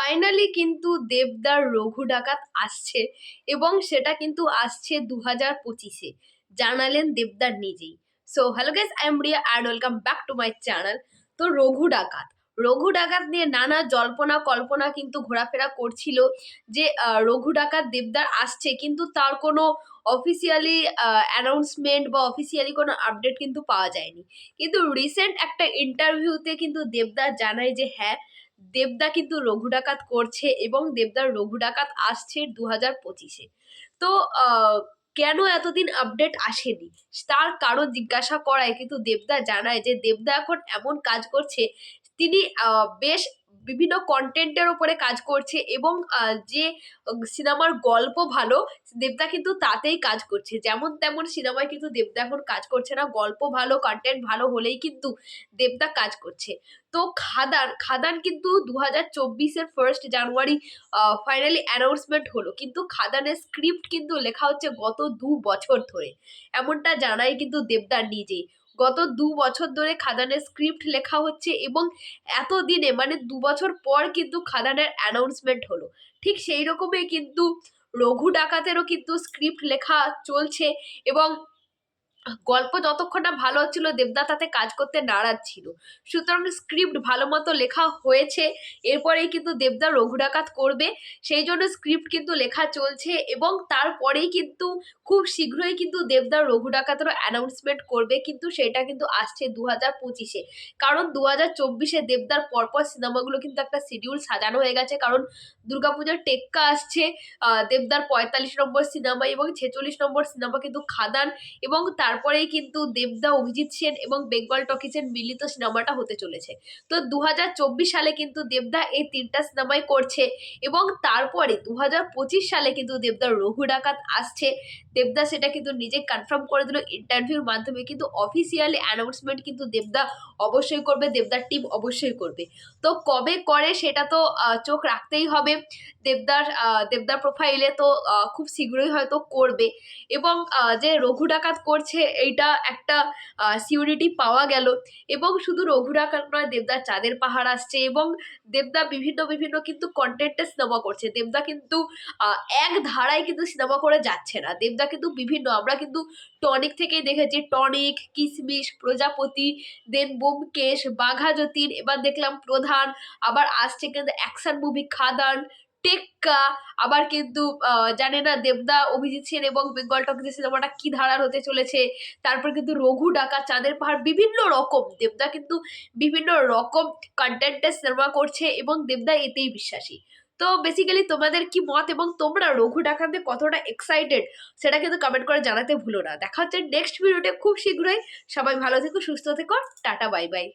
Finally কিন্তু দেবদার রঘু ডাকাত আসছে এবং সেটা কিন্তু আসছে দু হাজার পঁচিশে। জানালেন দেবদার নিজেই। So hello guys I am Riya and welcome back to my channel তো রঘু ডাকাত। রঘু ডাকাত নিয়ে নানা জল্পনা কল্পনা কিন্তু ঘোরাফেরা করছিল যে রঘু ডাকাত দেবদার আসছে কিন্তু তার কোনো অফিসিয়ালি অ্যানাউন্সমেন্ট বা অফিসিয়ালি কোনো আপডেট কিন্তু পাওয়া যায়নি। কিন্তু রিসেন্ট একটা ইন্টারভিউতে কিন্তু দেবদার জানায় যে হ্যাঁ দেবদা কিন্তু রঘু ডাকাত করছে এবং দেবদার রঘু ডাকাত আসছে দু হাজার পঁচিশে। তো কেন এতদিন আপডেট আসেনি? তার কারও জিজ্ঞাসা করায় কিন্তু দেবদা জানায় যে দেবদা এখন এমন কাজ করছে, তিনি বেশ বিভিন্ন কন্টেন্টের ওপরে কাজ করছে এবং যে, সিনেমার গল্প ভালো, দেবদা কিন্তু তাতেই কাজ করছে। যেমন তেমন সিনেমায় কিন্তু দেবদা এখন কাজ করছে না। গল্প ভালো কন্টেন্ট ভালো হলেই কিন্তু দেবদা কাজ করছে। তো খাদান খাদান কিন্তু দু হাজার চব্বিশের ফার্স্ট জানুয়ারি ফাইনালি অ্যানাউন্সমেন্ট হলো। কিন্তু খাদানের স্ক্রিপ্ট কিন্তু লেখা হচ্ছে গত দু বছর ধরে। এমনটা জানাই কিন্তু দেবদার নিজেই। গত দু বছর ধরে খাদানের স্ক্রিপ্ট লেখা হচ্ছে এবং এত দিনে মানে দু বছর পর কিন্তু খাদানের অ্যানাউন্সমেন্ট হলো। ঠিক সেই রকমই কিন্তু রঘু ডাকাতেরও কিন্তু স্ক্রিপ্ট লেখা চলছে এবং গল্প যতক্ষণ না ভালো হচ্ছিল, দেবদা তাতে কাজ করতে নারাজ ছিল। সুতরাং স্ক্রিপ্ট ভালো মতো লেখা হয়েছে, এরপরেই কিন্তু দেবদা রঘু ডাকাত করবে। সেই জন্য স্ক্রিপ্ট কিন্তু লেখা চলছে এবং তারপরেই কিন্তু খুব শীঘ্রই কিন্তু দেবদা রঘু ডাকাতেরও অ্যানাউন্সমেন্ট করবে। কিন্তু সেটা কিন্তু আসছে দু হাজার পঁচিশে। কারণ দু হাজার চব্বিশে দেবদার পরপর সিনেমাগুলো কিন্তু একটা শিডিউল সাজানো হয়ে গেছে। কারণ দুর্গাপূজার টেক্কা আসছে দেবদার পঁয়তাল্লিশ নম্বর সিনেমা এবং ছেচল্লিশ নম্বর সিনেমা কিন্তু খাদান এবং তারপরেই কিন্তু দেবদা, অভিজিৎ সেন এবং বেঙ্গল টকিজের মিলিত সিনেমাটা হতে চলেছে। তো দু হাজার চব্বিশ সালে কিন্তু দেবদা এই তিনটা সিনেমাই করছে এবং তারপরে দু হাজার পঁচিশ সালে কিন্তু দেবদার রঘু ডাকাত আসছে। দেবদা সেটা কিন্তু নিজে কনফার্ম করে দিল ইন্টারভিউর মাধ্যমে। কিন্তু অফিসিয়ালি অ্যানাউন্সমেন্ট কিন্তু দেবদা অবশ্যই করবে, দেবদার টিম অবশ্যই করবে। তো কবে করে সেটা তো চোখ রাখতেই হবে। দেবদার দেবদার প্রোফাইলে তো খুব শীঘ্রই হয়তো করবে। এবং যে রঘু ডাকাত করছে এইটা একটা সিউরিটি পাওয়া গেল। এবং শুধু রঘু ডাকাত নয় দেবদার চাঁদের পাহাড় আসছে এবং দেবদা বিভিন্ন বিভিন্ন কিন্তু কন্টেন্টে সিনেমা করছে। দেবদা কিন্তু এক ধারায় কিন্তু সিনেমা করে যাচ্ছে না। দেবদা কিন্তু বিভিন্ন, আমরা কিন্তু টনিক থেকেই দেখেছি। টনিক কিসমিস, প্রজাপতি দেন বোমকেশ, বাঘা যতীন, এবার দেখলাম প্রধান, আবার আসছে কিন্তু অ্যাকশন মুভি খাদান টেক্কা, আবার কিন্তু জানে না, দেবদা অভিজিৎ সেন এবং বেঙ্গল টকিজের সিনেমাটা কি ধারার হতে চলেছে, তারপর কিন্তু রঘু ডাকা চাঁদের পাহাড়, বিভিন্ন রকম, দেবদা কিন্তু বিভিন্ন রকম কন্টেন্টের সিনেমা করছে এবং দেবদা এতেই বিশ্বাসী। তো বেসিক্যালি তোমাদের কি মত এবং তোমরা রঘু ডাকাতে কতটা এক্সাইটেড সেটা কিন্তু কমেন্ট করে জানাতে ভুলো না। দেখা হচ্ছে নেক্সট ভিডিওতে খুব শীঘ্রই। সবাই ভালো থেকো, সুস্থ থেকো। Tata bye bye